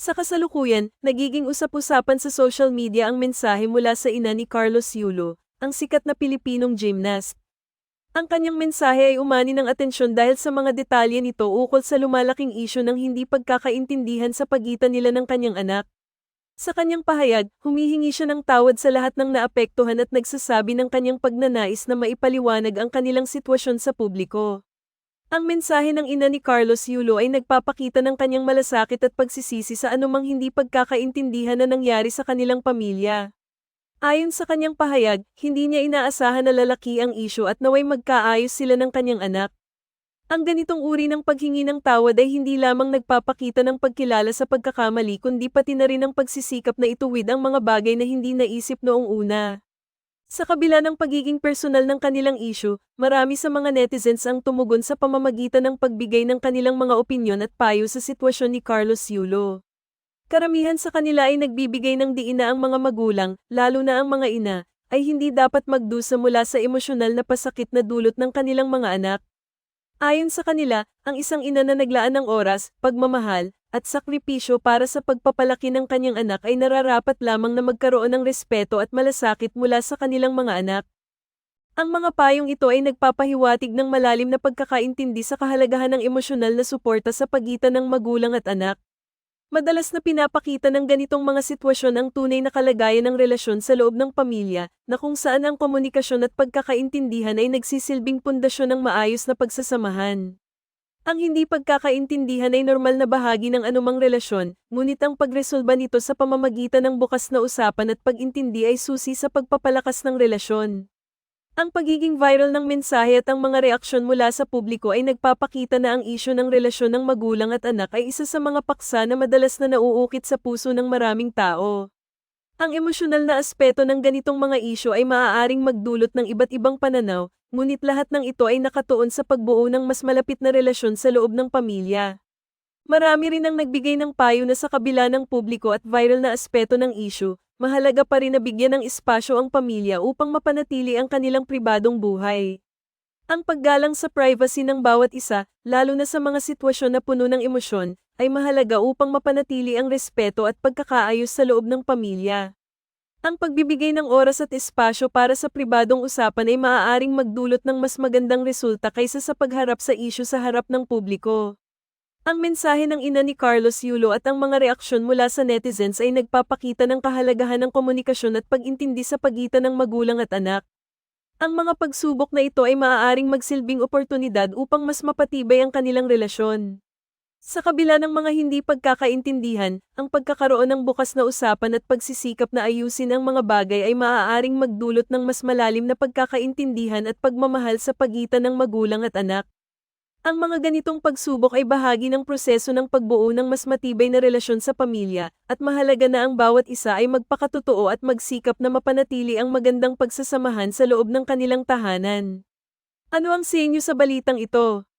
Sa kasalukuyan, nagiging usap-usapan sa social media ang mensahe mula sa ina ni Carlos Yulo, ang sikat na Pilipinong gymnast. Ang kanyang mensahe ay umani ng atensyon dahil sa mga detalye nito ukol sa lumalaking isyo ng hindi pagkakaintindihan sa pagitan nila ng kanyang anak. Sa kanyang pahayag, humihingi siya ng tawad sa lahat ng naapektuhan at nagsasabi ng kanyang pagnanais na maipaliwanag ang kanilang sitwasyon sa publiko. Ang mensahe ng ina ni Carlos Yulo ay nagpapakita ng kanyang malasakit at pagsisisi sa anumang hindi pagkakaintindihan na nangyari sa kanilang pamilya. Ayon sa kanyang pahayag, hindi niya inaasahan na lalaki ang isyo at naway magkaayos sila ng kanyang anak. Ang ganitong uri ng paghingi ng tawad ay hindi lamang nagpapakita ng pagkilala sa pagkakamali kundi pati na rin ang pagsisikap na ituwid ang mga bagay na hindi naisip noong una. Sa kabila ng pagiging personal ng kanilang issue, marami sa mga netizens ang tumugon sa pamamagitan ng pagbigay ng kanilang mga opinyon at payo sa sitwasyon ni Carlos Yulo. Karamihan sa kanila ay nagbibigay ng diin na ang mga magulang, lalo na ang mga ina, ay hindi dapat magdusa mula sa emosyonal na pasakit na dulot ng kanilang mga anak. Ayon sa kanila, ang isang ina na naglaan ng oras, pagmamahal, at sakripisyo para sa pagpapalaki ng kanyang anak ay nararapat lamang na magkaroon ng respeto at malasakit mula sa kanilang mga anak. Ang mga payong ito ay nagpapahiwatig ng malalim na pagkakaintindi sa kahalagahan ng emosyonal na suporta sa pagitan ng magulang at anak. Madalas na pinapakita ng ganitong mga sitwasyon ang tunay na kalagayan ng relasyon sa loob ng pamilya, na kung saan ang komunikasyon at pagkakaintindihan ay nagsisilbing pundasyon ng maayos na pagsasamahan. Ang hindi pagkakaintindihan ay normal na bahagi ng anumang relasyon, ngunit ang pagresolba nito sa pamamagitan ng bukas na usapan at pag-intindi ay susi sa pagpapalakas ng relasyon. Ang pagiging viral ng mensahe at ang mga reaksyon mula sa publiko ay nagpapakita na ang isyo ng relasyon ng magulang at anak ay isa sa mga paksa na madalas na nauukit sa puso ng maraming tao. Ang emosyonal na aspeto ng ganitong mga isyo ay maaaring magdulot ng iba't ibang pananaw, ngunit lahat ng ito ay nakatuon sa pagbuo ng mas malapit na relasyon sa loob ng pamilya. Marami rin ang nagbigay ng payo na sa kabila ng publiko at viral na aspeto ng issue, mahalaga pa rin na bigyan ng espasyo ang pamilya upang mapanatili ang kanilang pribadong buhay. Ang paggalang sa privacy ng bawat isa, lalo na sa mga sitwasyon na puno ng emosyon, ay mahalaga upang mapanatili ang respeto at pagkakaayos sa loob ng pamilya. Ang pagbibigay ng oras at espasyo para sa pribadong usapan ay maaaring magdulot ng mas magandang resulta kaysa sa pagharap sa isyu sa harap ng publiko. Ang mensahe ng ina ni Carlos Yulo at ang mga reaksyon mula sa netizens ay nagpapakita ng kahalagahan ng komunikasyon at pag-intindi sa pagitan ng magulang at anak. Ang mga pagsubok na ito ay maaaring magsilbing oportunidad upang mas mapatibay ang kanilang relasyon. Sa kabila ng mga hindi pagkakaintindihan, ang pagkakaroon ng bukas na usapan at pagsisikap na ayusin ang mga bagay ay maaaring magdulot ng mas malalim na pagkakaintindihan at pagmamahal sa pagitan ng magulang at anak. Ang mga ganitong pagsubok ay bahagi ng proseso ng pagbuo ng mas matibay na relasyon sa pamilya, at mahalaga na ang bawat isa ay magpakatotoo at magsikap na mapanatili ang magandang pagsasamahan sa loob ng kanilang tahanan. Ano ang sa inyo sa balitang ito?